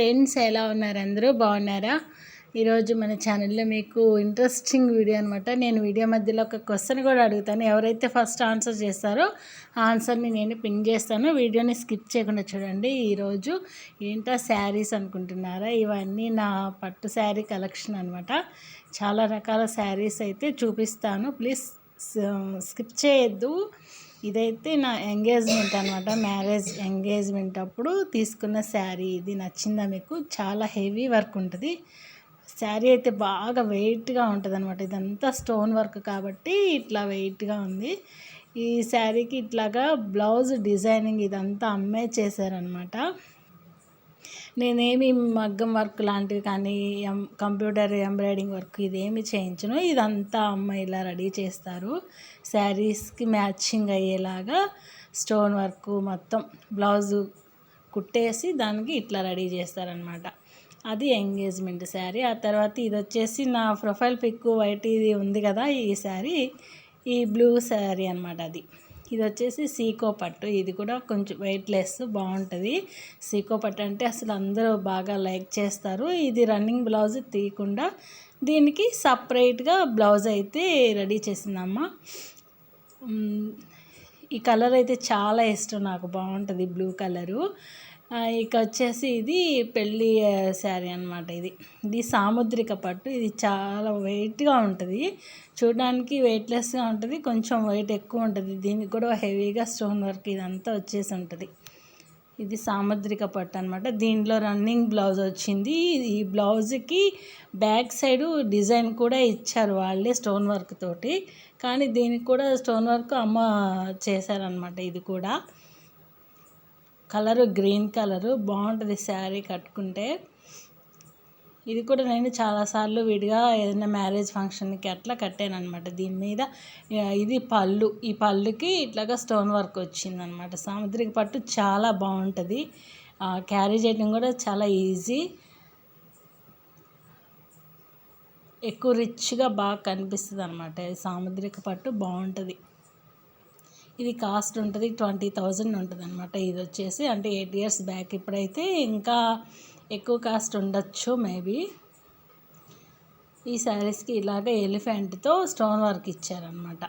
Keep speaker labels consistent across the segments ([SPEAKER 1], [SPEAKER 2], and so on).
[SPEAKER 1] Friends ఎలా ఉన్నారు అందరూ? బాగున్నారా? ఈరోజు మన ఛానల్లో మీకు ఇంట్రెస్టింగ్ వీడియో అనమాట నేను వీడియో మధ్యలో ఒక క్వశ్చన్ కూడా అడుగుతాను. ఎవరైతే ఫస్ట్ ఆన్సర్ చేస్తారో ఆ ఆన్సర్ని నేను పిన్ చేస్తాను. వీడియోని స్కిప్ చేయకుండా చూడండి. ఈరోజు ఏంటో శారీస్ అనుకుంటున్నారా? ఇవన్నీ నా పట్టు శారీ కలెక్షన్ అనమాట చాలా రకాల శారీస్ అయితే చూపిస్తాను. ప్లీజ్ స్కిప్ చేయొద్దు. ఇదైతే నా ఎంగేజ్మెంట్ అనమాట మ్యారేజ్ ఎంగేజ్మెంట్ అప్పుడు తీసుకున్న శారీ. ఇది నచ్చిందా మీకు? చాలా హెవీ వర్క్ ఉంటుంది. శారీ అయితే బాగా వెయిట్గా ఉంటుంది అనమాట ఇదంతా స్టోన్ వర్క్ కాబట్టి ఇట్లా వెయిట్గా ఉంది. ఈ శారీకి ఇట్లాగా బ్లౌజ్ డిజైనింగ్ ఇదంతా అమ్మే చేశారనమాట నేనేమి మగ్గం వర్క్ లాంటివి కానీ ఎం కంప్యూటర్ ఎంబ్రాయిడింగ్ వర్క్ ఇదేమి చేయించను. ఇదంతా అమ్మ ఇలా రెడీ చేస్తారు. శారీస్కి మ్యాచింగ్ అయ్యేలాగా స్టోన్ వర్క్ మొత్తం బ్లౌజు కుట్టేసి దానికి ఇట్లా రెడీ చేస్తారనమాట అది ఎంగేజ్మెంట్ శారీ. ఆ తర్వాత ఇది వచ్చేసి నా ప్రొఫైల్ పిక్ వైట్ ఇది ఉంది కదా ఈ శారీ. ఈ బ్లూ శారీ అనమాట అది. ఇది వచ్చేసి సీకో పట్టు. ఇది కూడా కొంచెం వెయిట్లెస్ బాగుంటుంది. సీకో పట్టు అంటే అసలు అందరూ బాగా లైక్ చేస్తారు. ఇది రన్నింగ్ బ్లౌజ్ తీయకుండా దీనికి సపరేట్గా బ్లౌజ్ అయితే రెడీ చేసిందమ్మ. ఈ కలర్ అయితే చాలా ఇష్టం నాకు. బాగుంటుంది బ్లూ కలరు ఇక వచ్చేసి ఇది పెళ్ళి శారీ అనమాట ఇది. ఇది సాముద్రిక పట్టు. ఇది చాలా వెయిట్గా ఉంటుంది. చూడడానికి వెయిట్లెస్గా ఉంటుంది. కొంచెం వెయిట్ ఎక్కువ ఉంటుంది. దీనికి కూడా హెవీగా స్టోన్ వర్క్ ఇదంతా వచ్చేసి ఉంటుంది. ఇది సాముద్రిక పట్టు అనమాట దీంట్లో రన్నింగ్ బ్లౌజ్ వచ్చింది. ఈ బ్లౌజ్కి బ్యాక్ సైడ్ డిజైన్ కూడా ఇచ్చారు వాళ్ళే స్టోన్ వర్క్ తోటి. కానీ దీనికి కూడా స్టోన్ వర్క్ అమ్మ చేశారనమాట ఇది కూడా. కలరు గ్రీన్ కలరు బాగుంటుంది శారీ కట్టుకుంటే. ఇది కూడా నేను చాలాసార్లు విడిగా ఏదైనా మ్యారేజ్ ఫంక్షన్కి అట్లా కట్టాను అనమాట దీని మీద ఇది పళ్ళు. ఈ పళ్ళుకి ఇట్లాగా స్టోన్ వర్క్ వచ్చిందనమాట సాముద్రిక పట్టు చాలా బాగుంటుంది. క్యారీ చేయడం కూడా చాలా ఈజీ. ఎక్కువ రిచ్గా బాగా కనిపిస్తుంది అనమాట సాముద్రిక పట్టు బాగుంటుంది. ఇది కాస్ట్ ఉంటుంది ట్వంటీ థౌజండ్ ఉంటుంది అనమాట ఇది వచ్చేసి అంటే ఎయిట్ ఇయర్స్ బ్యాక్. ఇప్పుడైతే ఇంకా ఎక్కువ కాస్ట్ ఉండొచ్చు మేబీ. ఈ శారీస్కి ఇలాగ ఎలిఫెంట్తో స్టోన్ వర్క్ ఇచ్చారనమాట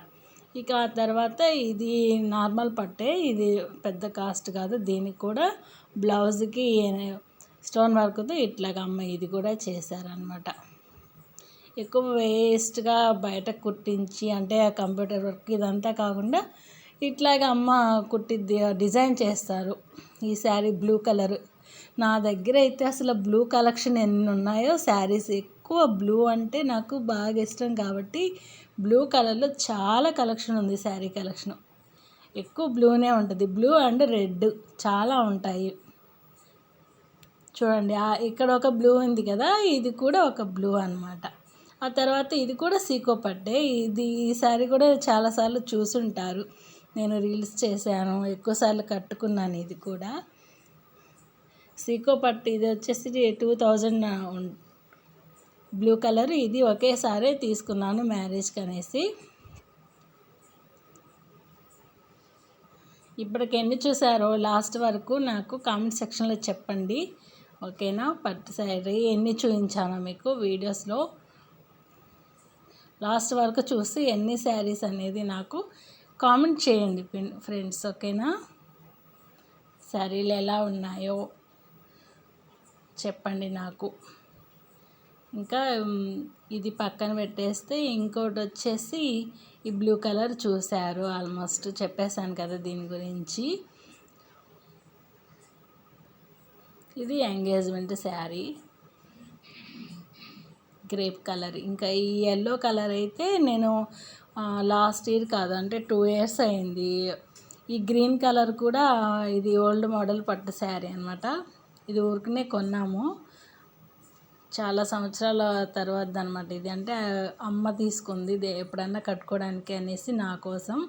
[SPEAKER 1] ఇక ఆ తర్వాత ఇది నార్మల్ పట్టే ఇది పెద్ద కాస్ట్ కాదు. దీనికి కూడా బ్లౌజ్కి స్టోన్ వర్క్తో ఇట్లాగ అమ్మ ఇది కూడా చేశారనమాట ఎక్కువ వేస్ట్గా బయట కుట్టించి అంటే కంప్యూటర్ వర్క్ ఇదంతా కాకుండా ఇట్లాగ అమ్మ కుట్టి డిజైన్ చేస్తారు. ఈ శారీ బ్లూ కలర్. నా దగ్గర అయితే అసలు బ్లూ కలెక్షన్ ఎన్ని ఉన్నాయో శారీస్ ఎక్కువ బ్లూ అంటే నాకు బాగా ఇష్టం కాబట్టి బ్లూ కలర్లో చాలా కలెక్షన్ ఉంది శారీ కలెక్షన్. ఎక్కువ బ్లూనే ఉంటుంది. బ్లూ అండ్ రెడ్ చాలా ఉంటాయి. చూడండి ఇక్కడ ఒక బ్లూ ఉంది కదా ఇది కూడా ఒక బ్లూ అనమాట ఆ తర్వాత ఇది కూడా సీకో పట్టే. ఇది ఈ శారీ కూడా చాలాసార్లు చూసుంటారు. నేను రీల్స్ చేశాను ఎక్కువసార్లు కట్టుకున్నాను ఇది కూడా. సీకో పట్టు ఇది వచ్చేసి టూ థౌజండ్ బ్లూ కలర్. ఇది ఒకేసారి తీసుకున్నాను మ్యారేజ్కి అనేసి. ఇప్పటికి ఎన్ని చూసారో లాస్ట్ వరకు నాకు కామెంట్ సెక్షన్లో చెప్పండి. ఓకేనా? పట్టు శారీ ఎన్ని చూపించాను మీకు వీడియోస్లో. లాస్ట్ వరకు చూసి ఎన్ని శారీస్ అనేది నాకు కామెంట్ చేయండి ఫ్రెండ్స్ ఓకేనా? శారీలు ఎలా ఉన్నాయో చెప్పండి నాకు. ఇంకా ఇది పక్కన పెట్టేస్తే ఇంకోటి వచ్చేసి ఈ బ్లూ కలర్ చూశారు ఆల్మోస్ట్ చెప్పేశాను కదా దీని గురించి. ఇది ఎంగేజ్మెంట్ శారీ. Grape colour. ఇంకా ఈ ఎల్లో కలర్ అయితే నేను లాస్ట్ ఇయర్ కాదు అంటే టూ ఇయర్స్ అయింది. ఈ గ్రీన్ కలర్ కూడా ఇది ఓల్డ్ మోడల్ పట్టు శారీ అనమాట ఇది ఊరికనే కొన్నాము. చాలా సంవత్సరాల తర్వాత అనమాట ఇది. అంటే అమ్మ తీసుకుంది ఇది ఎప్పుడన్నా కట్టుకోవడానికి అనేసి నా కోసం.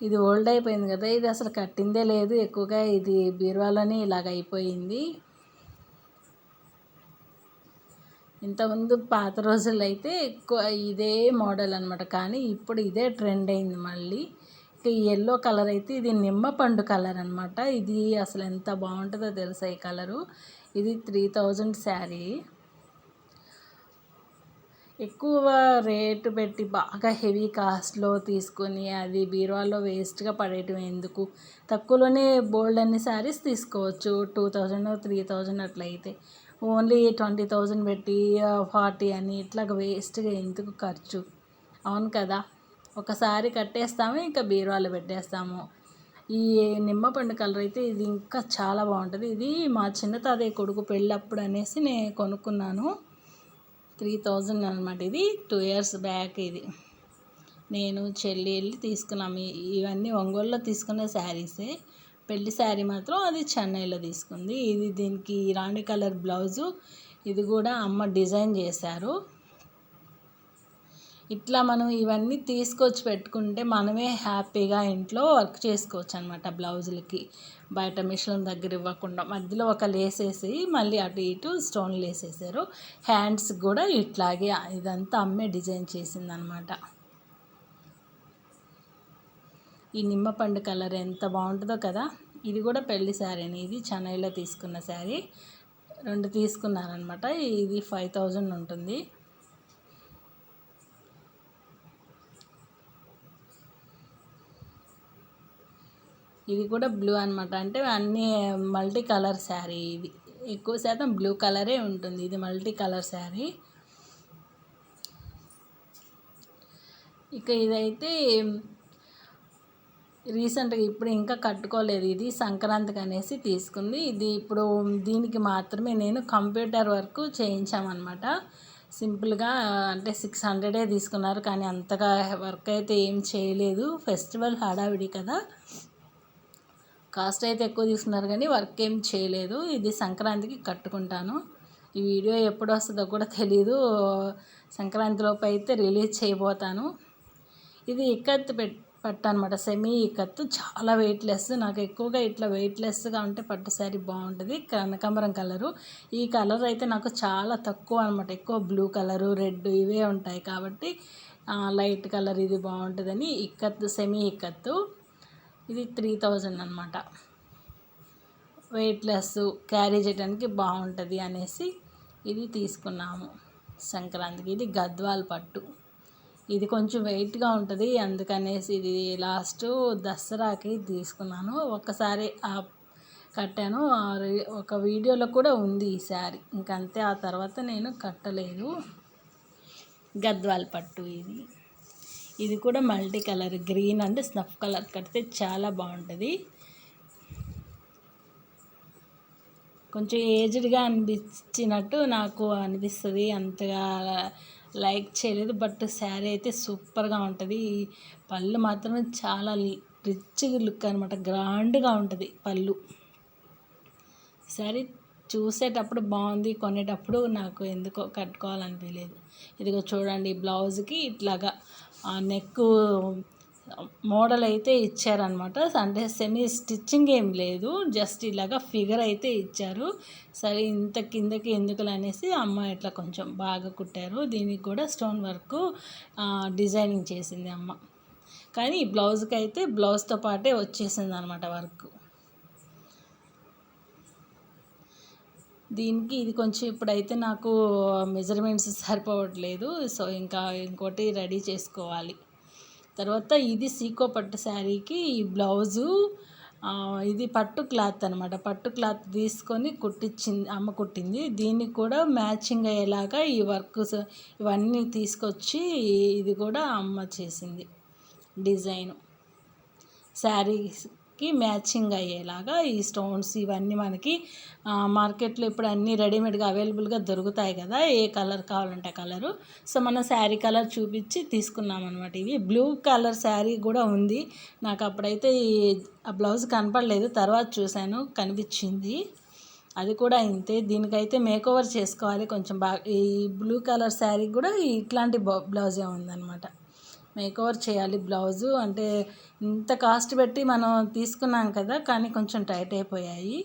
[SPEAKER 1] ఇది ఓల్డ్ అయిపోయింది కదా ఇది అసలు కట్టిందే లేదు. ఎక్కువగా ఇది బీరువాలోనే ఇలాగ అయిపోయింది. ఇంతకుముందు పాత రోజుల్లో అయితే ఎక్కువ ఇదే మోడల్ అనమాట కానీ ఇప్పుడు ఇదే ట్రెండ్ అయింది మళ్ళీ. ఈ ఎల్లో కలర్ అయితే ఇది నిమ్మ పండు కలర్ అనమాట ఇది అసలు ఎంత బాగుంటుందో తెలుసా ఈ కలరు ఇది త్రీ థౌజండ్ శారీ ఎక్కువ రేటు పెట్టి బాగా హెవీ కాస్ట్లో తీసుకొని అది బీరువాలో వేస్ట్గా పడేయటం ఎందుకు? తక్కువలోనే బోల్డ్ అన్ని శారీస్ తీసుకోవచ్చు. టూ థౌజండ్ త్రీ థౌజండ్ అట్లా అయితే ఓన్లీ ట్వంటీ థౌజండ్ పెట్టి ఫార్టీ అని ఇట్లాగ వేస్ట్గా ఎందుకు ఖర్చు? అవును కదా. ఒకసారి కట్టేస్తాము ఇంకా బీరువాలు పెట్టేస్తాము. ఈ నిమ్మ పండు కలర్ అయితే ఇది ఇంకా చాలా బాగుంటుంది. ఇది మా చిన్న తాతయ్య కొడుకు పెళ్ళప్పుడు అనేసి నేను కొనుక్కున్నాను. త్రీ థౌజండ్ అనమాట ఇది టూ ఇయర్స్ బ్యాక్ ఇది. నేను చెల్లి వెళ్ళి తీసుకున్నాము. ఇవన్నీ ఒంగోలులో తీసుకున్న శారీసే. పెళ్ళి శారీ మాత్రం అది చెన్నైలో తీసుకుంది. ఇది దీనికి రాణి కలర్ బ్లౌజు. ఇది కూడా అమ్మ డిజైన్ చేశారు. ఇట్లా మనం ఇవన్నీ తీసుకొచ్చి పెట్టుకుంటే మనమే హ్యాపీగా ఇంట్లో వర్క్ చేసుకోవచ్చు అనమాట బ్లౌజులకి. బయట మిషన్ దగ్గర ఇవ్వకుండా మధ్యలో ఒక లేసేసి మళ్ళీ అటు ఇటు స్టోన్లు వేసేసారు హ్యాండ్స్ కూడా ఇట్లాగే ఇదంతా అమ్మే డిజైన్ చేసిందనమాట ఈ నిమ్మపండు కలర్ ఎంత బాగుంటుందో కదా ఇది కూడా పెళ్ళి శారీ అని ఇది చెన్నైలో తీసుకున్న శారీ. రెండు తీసుకున్నారనమాట ఇది ఫైవ్ థౌజండ్ ఉంటుంది. ఇది కూడా బ్లూ అనమాట అంటే అన్నీ మల్టీ కలర్ శారీ ఇది. ఎక్కువ శాతం బ్లూ కలరే ఉంటుంది. ఇది మల్టీ కలర్ శారీ. ఇక ఇదైతే రీసెంట్గా ఇప్పుడు ఇంకా కట్టుకోలేదు. ఇది సంక్రాంతికి అనేసి తీసుకుంది. ఇది ఇప్పుడు దీనికి మాత్రమే నేను కంప్యూటర్ వర్క్ చేయించామన్నమాట. సింపుల్గా అంటే సిక్స్ హండ్రెడే తీసుకున్నారు కానీ అంతగా వర్క్ అయితే ఏం చేయలేదు. ఫెస్టివల్ హడావిడి కదా. కాస్ట్ అయితే ఎక్కువ తీసుకున్నారు కానీ వర్క్ ఏం చేయలేదు. ఇది సంక్రాంతికి కట్టుకుంటాను. ఈ వీడియో ఎప్పుడు వస్తుందో కూడా తెలీదు. సంక్రాంతిలోపు అయితే రిలీజ్ చేయబోతాను. ఇది ఇక్కత్ పెట్ పట్టు అనమాట సెమీ ఇక్కత్తు చాలా వెయిట్లెస్ నాకు ఎక్కువగా ఇట్లా వెయిట్లెస్గా ఉంటే పట్టు శారీ బాగుంటుంది. కనకాంబరం కలరు. ఈ కలర్ అయితే నాకు చాలా తక్కువ అనమాట. ఎక్కువ బ్లూ కలరు రెడ్ ఇవే ఉంటాయి కాబట్టి లైట్ కలర్ ఇది బాగుంటుందని. ఇక్కత్తు సెమీ ఇక్కత్తు ఇది త్రీ థౌజండ్ అనమాట. వెయిట్లెస్ క్యారీ చేయడానికి బాగుంటుంది అనేసి ఇది తీసుకున్నాము. సంక్రాంతికి. ఇది గద్వాల్ పట్టు. ఇది కొంచెం వెయిట్గా ఉంటుంది. అందుకనేసి ఇది లాస్ట్ దసరాకి తీసుకున్నాను. ఒక్కసారి ఆ కట్టాను. ఆ ఒక వీడియోలో కూడా ఉంది ఈ శారీ. ఇంకంతే ఆ తర్వాత నేను కట్టలేదు. గద్వాల్ పట్టు ఇది. ఇది కూడా multi colour green and snuff colour. కడితే చాలా బాగుంటుంది. కొంచెం ఏజ్డ్గా అనిపించినట్టు నాకు అనిపిస్తుంది. అంతగా లైక్ చేయలేదు బట్ శారీ అయితే సూపర్గా ఉంటుంది. పళ్ళు మాత్రం చాలా రిచ్ లుక్ అనమాట గ్రాండ్గా ఉంటుంది పళ్ళు. శారీ చూసేటప్పుడు బాగుంది కొనేటప్పుడు నాకు ఎందుకో కట్టుకోవాలనిపించలేదు ఇదిగో చూడండి బ్లౌజ్కి ఇట్లాగా ఆ నెక్ మోడల్ అయితే ఇచ్చారనమాట అంటే సెమీ స్టిచ్చింగ్ ఏం లేదు. జస్ట్ ఇలాగా ఫిగర్ అయితే ఇచ్చారు. సరే ఇంత కిందకి ఎందుకు అనేసి అమ్మ ఇట్లా కొంచెం బాగా కుట్టారు. దీనికి కూడా స్టోన్ వర్క్ డిజైనింగ్ చేసింది అమ్మ. కానీ ఈ బ్లౌజ్కి అయితే బ్లౌజ్తో పాటే వచ్చేసింది అనమాట వర్క్. దీనికి ఇది కొంచెం ఇప్పుడైతే నాకు మెజర్మెంట్స్ సరిపోవట్లేదు. సో ఇంకా ఇంకోటి రెడీ చేసుకోవాలి. తర్వాత ఇది సీకో పట్టు శారీకి ఈ బ్లౌజు ఇది పట్టు క్లాత్ అనమాట పట్టు క్లాత్ తీసుకొని కుట్టించింది అమ్మ కుట్టింది. దీనికి కూడా మ్యాచింగ్ అయ్యేలాగా ఈ వర్క్ ఇవన్నీ తీసుకొచ్చి ఇది కూడా అమ్మ చేసింది డిజైన్. మనకి మ్యాచింగ్ అయ్యేలాగా ఈ స్టోన్స్ ఇవన్నీ మనకి మార్కెట్లో ఇప్పుడు అన్నీ రెడీమేడ్గా అవైలబుల్గా దొరుకుతాయి కదా ఏ కలర్ కావాలంటే కలరు. సో మనం శారీ కలర్ చూపించి తీసుకున్నాం అనమాట ఇవి బ్లూ కలర్ శారీ కూడా ఉంది. నాకు అప్పుడైతే ఈ ఆ బ్లౌజ్ కనపడలేదు. తర్వాత చూశాను కనిపించింది. అది కూడా ఇంతే. దీనికైతే మేక్ ఓవర్ చేసుకోవాలి. కొంచెం బాగా ఈ బ్లూ కలర్ శారీ కూడా ఇట్లాంటి బ్లౌజే ఉందన్నమాట. మేకోవర్ చేయాలి బ్లౌజు. అంటే ఇంత కాస్ట్ పెట్టి మనం తీసుకున్నాం కదా కానీ కొంచెం టైట్ అయిపోయాయి.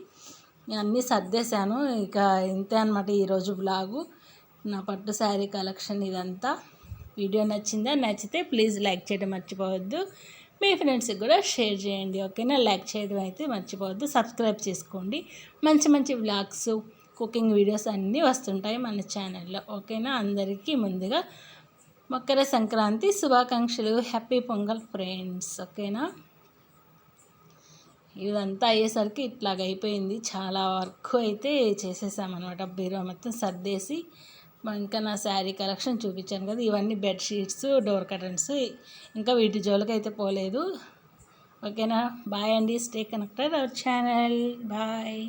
[SPEAKER 1] అన్నీ సర్దేశాను. ఇక ఇంతే అనమాట ఈరోజు బ్లాగు. నా పట్టు శారీ కలెక్షన్ ఇదంతా. వీడియో నచ్చిందా? నచ్చితే ప్లీజ్ లైక్ చేయడం మర్చిపోవద్దు. మీ ఫ్రెండ్స్కి కూడా షేర్ చేయండి ఓకేనా? లైక్ చేయడం అయితే మర్చిపోవద్దు. సబ్స్క్రైబ్ చేసుకోండి. మంచి మంచి వ్లాగ్స్ కుకింగ్ వీడియోస్ అన్నీ వస్తుంటాయి మన ఛానల్లో ఓకేనా? అందరికీ ముందుగా మకర సంక్రాంతి శుభాకాంక్షలు. హ్యాపీ పొంగల్ ఫ్రెండ్స్ ఓకేనా ఇదంతా అయ్యేసరికి ఇట్లాగ అయిపోయింది. చాలా వర్క్ అయితే చేసేసామన్నమాట. బీరో మొత్తం సర్దేసి ఇంకా నా శారీ కలెక్షన్ చూపించాను కదా ఇవన్నీ బెడ్షీట్స్ డోర్ కర్టన్స్ ఇంకా వీటి జోలకైతే పోలేదు. ఓకేనా బాయ్ అండి. Stay connected our channel bye